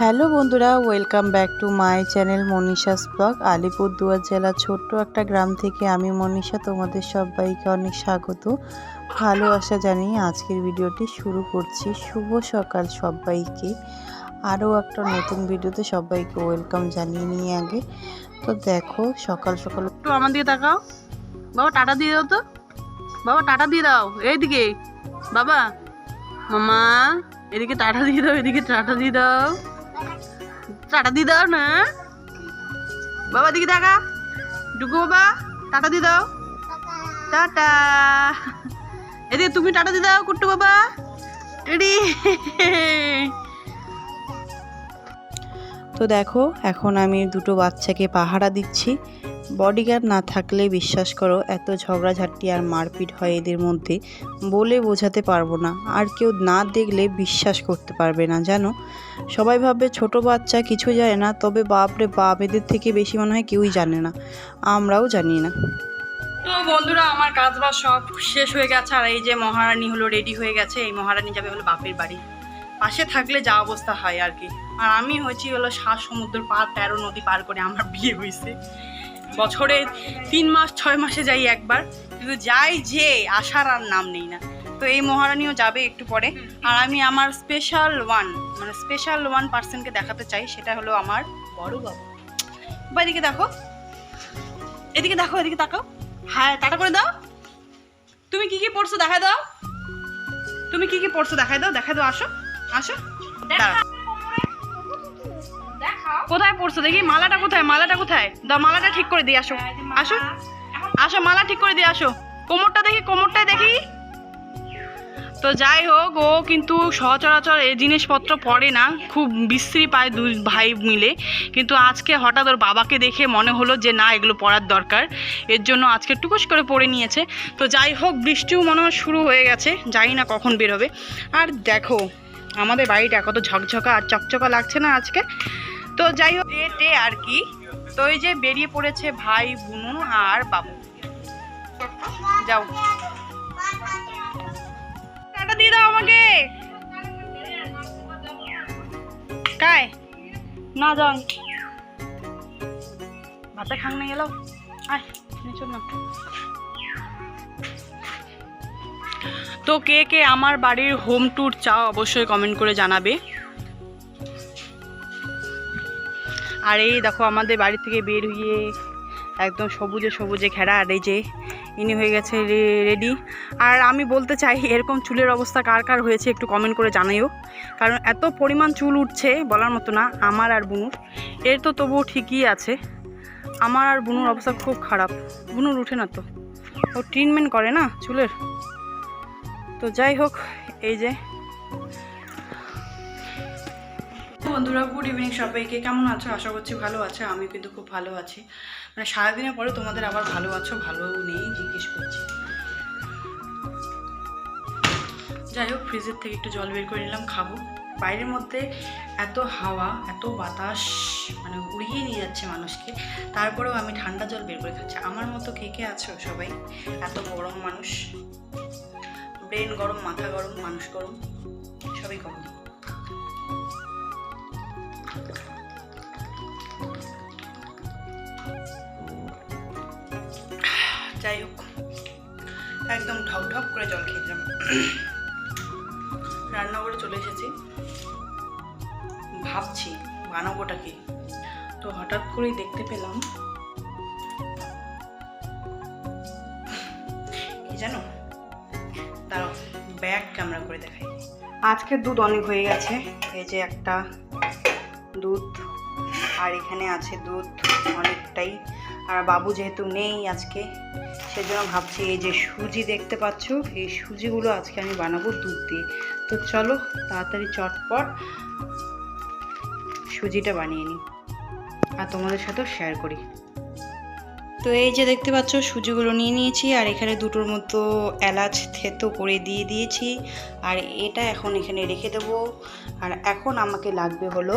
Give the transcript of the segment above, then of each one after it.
Hello বন্ধুরা, welcome back to my channel Manisha's vlog. Alipurduar জেলার ছোট্ট একটা গ্রাম থেকে আমি মনীষা, তোমাদের সবাইকে অনেক স্বাগত। ভালোবাসা জানিয়ে আজকের ভিডিওটি শুরু করছি। শুভ সকাল সবাইকে। আরও একটা নতুন ভিডিওতে সবাইকে ওয়েলকাম জানিয়ে নিয়ে আগে। তো দেখো, সকাল সকাল একটু আমার দিকে তাকাও। বাবা, টাটা দিয়ে দাও তো। বাবা, টাটা দিয়ে দাও। এইদিকে। বাবা। মামা, এদিকে টাটা দিয়ে দাও, এদিকে টাটা দিয়ে দাও। টাটা দিয়ে দাও না। বাবা, দিকে দেখা। ডুকু বাবা, টাটা দিয়ে দাও। টাটা। এদি তুমি টাটা দিয়ে দাও, কুট্টু বাবা। রেডি। তো দেখো, এখন আমি দুটো বাচ্চাকে পাহারা দিচ্ছি। বডিগার্ড না থাকলে বিশ্বাস করো, এত ঝগড়াঝাটি আর মারপিট হয় এদের মধ্যে, বলে বোঝাতে পারব না। আর কেউ না দেখলে বিশ্বাস করতে পারবে না, জানো? সবাই ভাববে, ছোট বাচ্চা, কিছু জানে না। তবে বাপরে বাপ, এদের থেকে বেশি মনে হয় কেউই জানে না। আমরাও জানি না। তো বন্ধুরা, আমার কাজ বাজ সব শেষ হয়ে গেছে। আর এই যে মহারানী হলো রেডি হয়ে গেছে। এই মহারানী যাবে হলো বাপের বাড়ি। পাশে থাকলে যা অবস্থা হয় আর কি। আর আমি হয়েছি হলো সাত সমুদ্র পার, তেরো নদী পার করে আমার বিয়ে হয়েছে। বছরে তিন মাস, ছয় মাসে যাই একবার, কিন্তু যাই যে, আসার আর নাম নেই না। তো এই মহারানীও যাবে একটু পরে। আর আমি আমার স্পেশাল ওয়ান মানে স্পেশাল ওয়ান পার্সনকে দেখাতে চাই, সেটা হলো আমার বড় বাবু। বা এদিকে দেখো। এদিকে দেখো, এদিকে তাকাও। হ্যাঁ টাটা করে দাও। তুমি কি কি পড়ছো, দেখায় দাও। তুমি কি কি পড়ছো, দেখায় দাও দেখায় দাও, আসো আসো। দাঁড়াও। কোথায় পড়ছো? দেখি, মালাটা কোথায়? মালাটা কোথায়? দাও, মালাটা ঠিক করে দিয়ে আসো। আসো। আসো, মালা ঠিক করে দিয়ে আসো। কোমরটা দেখি, কোমরটাই দেখি। তো যাই হোক, ও কিন্তু সচরাচর এই জিনিসপত্র পড়ে না, খুব বিশ্রী পায় দুই ভাই মিলে। কিন্তু আজকে হঠাৎ ওর বাবাকে দেখে মনে হলো যে, না, এগুলো পড়ার দরকার। এর জন্য আজকে টুকুস করে পড়ে নিয়েছে। তো যাই হোক, বৃষ্টিও মনে হয় শুরু হয়ে গেছে। জানি না কখন বের হবে আর দেখো, আমাদের বাড়িটা কত ঝকঝকা আর চকচকা লাগছে না আজকে। তো যাই হোক এটে আর কি। তো এই যে বেরিয়ে পড়েছে ভাই, বুনু আর বাবু। যাও। টাটা দিয়ে দাও আমাকে। কায় না যান ভাতে খাং না গেল। আয় না। তো কে কে আমার বাড়ির হোম ট্যুর চাও অবশ্যই কমেন্ট করে জানাবে। আর এই দেখো আমাদের বাড়ি থেকে বের হয়ে একদম সবুজে সবুজে ঘেরা, আর এই যে ইনি হয়ে গেছে রেডি আর আমি বলতে চাই, এরকম চুলের অবস্থা কার কার হয়েছে একটু কমেন্ট করে জানাইও। কারণ এত পরিমাণ চুল উঠছে বলার মতো না, আমার আর বুনুর। এর তো তবুও ঠিকই আছে। আমার আর বুনুর অবস্থা খুব খারাপ। বুনুর উঠে না তো। ও ট্রিটমেন্ট করে না চুলের। তো যাই হোক, এই যে বন্ধুরা গুড ইভিনিং সবাইকে। কেমন আছো? আশা করছি ভালো আছে। আমি কিন্তু খুব ভালো আছি। মানে সারাদিনের পরে তোমাদের আবার ভালো আছো, ভালো নেই, জিজ্ঞেস করছি। যাই হোক ফ্রিজের থেকে একটু জল বের করে নিলাম, খাব। বাইরের মধ্যে এত হাওয়া, এত বাতাস মানে উড়িয়ে নিয়ে যাচ্ছে মানুষকে। তারপরেও আমি ঠান্ডা জল বের করে খাচ্ছি। আমার মতো কে কে আছো সবাই? এত গরম মানুষ। ব্রেন গরম, মাথা গরম, মানুষ গরম, সবই গরম। যাই হোক, একদম ঢক ঢক করে জল খেয়ে দিলাম রান্নাঘরে চলে এসেছি। ভাবছি বানাবোটা কি তো হঠাৎ করেই দেখতে পেলাম, কি জানো? দাঁড়াও, ব্যাগ ক্যামেরা করে দেখাই। আজকের দুধ অনেক হয়ে গেছে। এই যে একটা দুধ আর এখানে আছে দুধ, অনেকটাই। আর বাবু যেহেতু নেই আজকে, সেজন্য ভাবছি এই যে সুজি দেখতে পাচ্ছ, এই সুজিগুলো আজকে আমি বানাবো দুধ দিয়ে। তো চলো, তাড়াতাড়ি চটপট সুজিটা বানিয়ে নিই আর তোমাদের সাথেও শেয়ার করি। তো এই যে দেখতে পাচ্ছ, সুজিগুলো নিয়ে নিয়েছি, আর এখানে দুটোর মতো এলাচ, থেতো করে দিয়ে দিয়েছি। আর এটা এখন এখানে রেখে দেবো। আর এখন আমাকে লাগবে হলো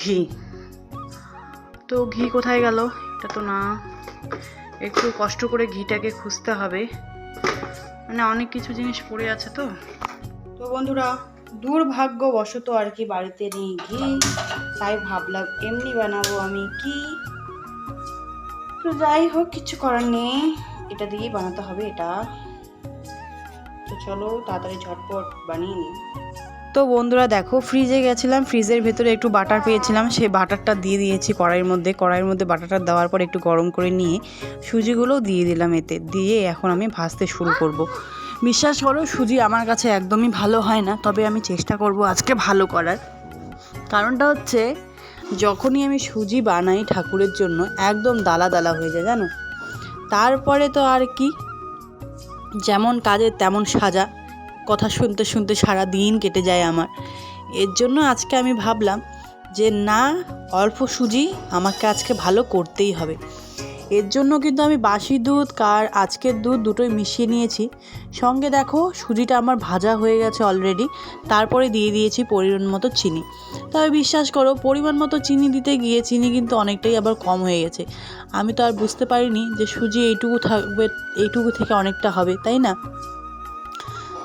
ঘি। তো ঘি কোথায় গেল? এটা তো না। একটু কষ্ট করে ঘিটাকে খুঁজতে হবে। মানে অনেক কিছু জিনিস পড়ে আছে তো। তো বন্ধুরা, দুর্ভাগ্যবশত আর কি বাড়িতে নেই ঘি। তাই ভাবলাম এমনি বানাবো আমি কি? তো যাই হোক, কিছু করার নেই। এটা দিয়েই বানাতে হবে এটা। তো চলো তাড়াতাড়ি ঝটপট বানিয়ে নিই। তো বন্ধুরা দেখো ফ্রিজে গেছিলাম ফ্রিজের ভেতরে একটু বাটার পেয়েছিলাম সেই বাটারটা দিয়ে দিয়েছি কড়াইয়ের মধ্যে। কড়াইয়ের মধ্যে বাটারটা দেওয়ার পর একটু গরম করে নিয়ে সুজিগুলোও দিয়ে দিলাম এতে। দিয়ে এখন আমি ভাজতে শুরু করব। বিশ্বাস করো, সুজি আমার কাছে একদমই ভালো হয় না, তবে আমি চেষ্টা করব আজকে ভালো করার। কারণটা হচ্ছে, যখনই আমি সুজি বানাই ঠাকুরের জন্য, একদম দালা দালা হয়ে যায়, জানো? তারপরে তো আর কি, যেমন কাজের তেমন সাজা। কথা শুনতে শুনতে সারা দিন কেটে যায় আমার। এর জন্য আজকে আমি ভাবলাম যে না, অল্প সুজি আমাকে আজকে ভালো করতেই হবে। এর জন্য কিন্তু আমি বাসি দুধ, কার আজকের দুধ দুটোই মিশিয়ে নিয়েছি। সঙ্গে দেখো, সুজিটা আমার ভাজা হয়ে গেছে অলরেডি তারপরে দিয়ে দিয়েছি পরিমাণ মতো চিনি। তবে বিশ্বাস করো, পরিমাণ মতো চিনি দিতে গিয়ে চিনি কিন্তু অনেকটাই আবার কম হয়ে গেছে। আমি তো আর বুঝতে পারিনি যে সুজি এইটুকু থাকবে, এইটুকু থেকে অনেকটা হবে, তাই না?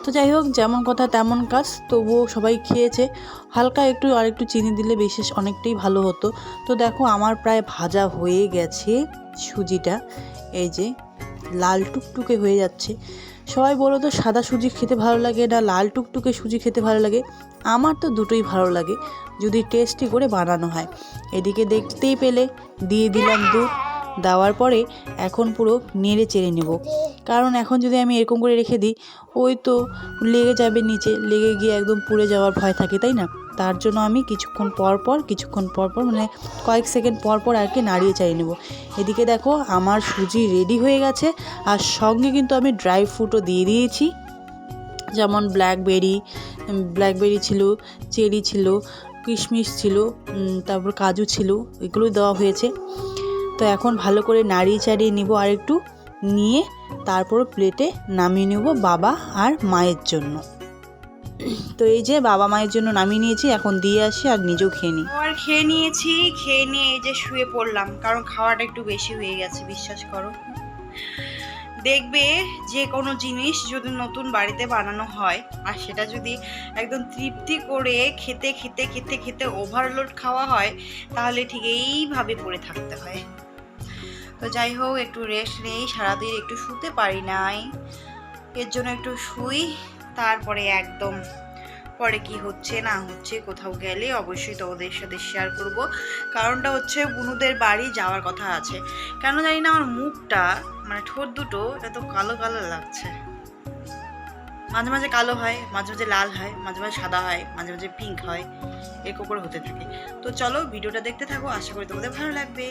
তো যাই হোক, যেমন কথা তেমন কাজ, তবুও সবাই খেয়েছে। হালকা একটু আর একটু চিনি দিলে বিশেষ অনেকটাই ভালো হতো। তো দেখো, আমার প্রায় ভাজা হয়ে গেছে সুজিটা। এই যে, লাল টুকটুকে হয়ে যাচ্ছে। সবাই বলো তো, সাদা সুজি খেতে ভালো লাগে না লাল টুকটুকে সুজি খেতে ভালো লাগে? আমার তো দুটোই ভালো লাগে, যদি টেস্টি করে বানানো হয়। এদিকে দেখতেই পেলে, দিয়ে দিলাম দুধ। দেওয়ার পরে এখন পুরো নেড়ে চেড়ে নেব। কারণ এখন যদি আমি এরকম করে রেখে দিই, ওই তো লেগে যাবে নিচে, লেগে গিয়ে একদম পুড়ে যাওয়ার ভয় থাকে, তাই না? তার জন্য আমি কিছুক্ষণ পর পর, কিছুক্ষণ পর পর মানে কয়েক সেকেন্ড পর পর আর কি নাড়িয়ে চাড়িয়ে নেব। এদিকে দেখো আমার সুজি রেডি হয়ে গেছে, আর সঙ্গে কিন্তু আমি ড্রাই ফ্রুটও দিয়ে দিয়েছি। যেমন ব্ল্যাকবেরি ব্ল্যাকবেরি ছিল, চেরি ছিল, কিশমিশ ছিল তারপর কাজু ছিল এগুলো দেওয়া হয়েছে। তো এখন ভালো করে নাড়িয়ে চাড়িয়ে নিব আর একটু নিয়ে তারপর প্লেটে নামিয়ে নেব বাবা আর মায়ের জন্য। তো এই যে বাবা মায়ের জন্য নামিয়ে নিয়েছি, এখন দিয়ে আসি আর নিজেও খেয়ে নিই। আর খেয়ে নিয়েছি, খেয়ে নিয়ে এই যে শুয়ে পড়লাম, কারণ খাওয়াটা একটু বেশি হয়ে গেছে, বিশ্বাস করো। দেখবে যে কোনো জিনিস যদি নতুন বাড়িতে বানানো হয়, আর সেটা যদি একদম তৃপ্তি করে খেতে খেতে খেতে খেতে ওভারলোড খাওয়া হয়, তাহলে ঠিক এইভাবে পড়ে থাকতে হয়। তো যাই হোক, একটু রেস্ট নেই, সারাদিন একটু শুতে পারি নাই। এর জন্য একটু শুই, তারপরে একদম পরে কি হচ্ছে, না হচ্ছে, কোথাও গেলে অবশ্যই তোমাদের সাথে শেয়ার করব। কারণটা হচ্ছে বুনুদের বাড়ি যাওয়ার কথা আছে। কেন জানি না, আমার মুখটা মানে ঠোঁট দুটো এত কালো কালো লাগছে। মাঝে মাঝে কালো হয়, মাঝে মাঝে লাল হয়, মাঝে মাঝে সাদা হয়, মাঝে মাঝে পিঙ্ক হয়, এরকম করে হতে থাকে। তো চলো, ভিডিওটা দেখতে থাকো, আশা করি তোমাদের ভালো লাগবে।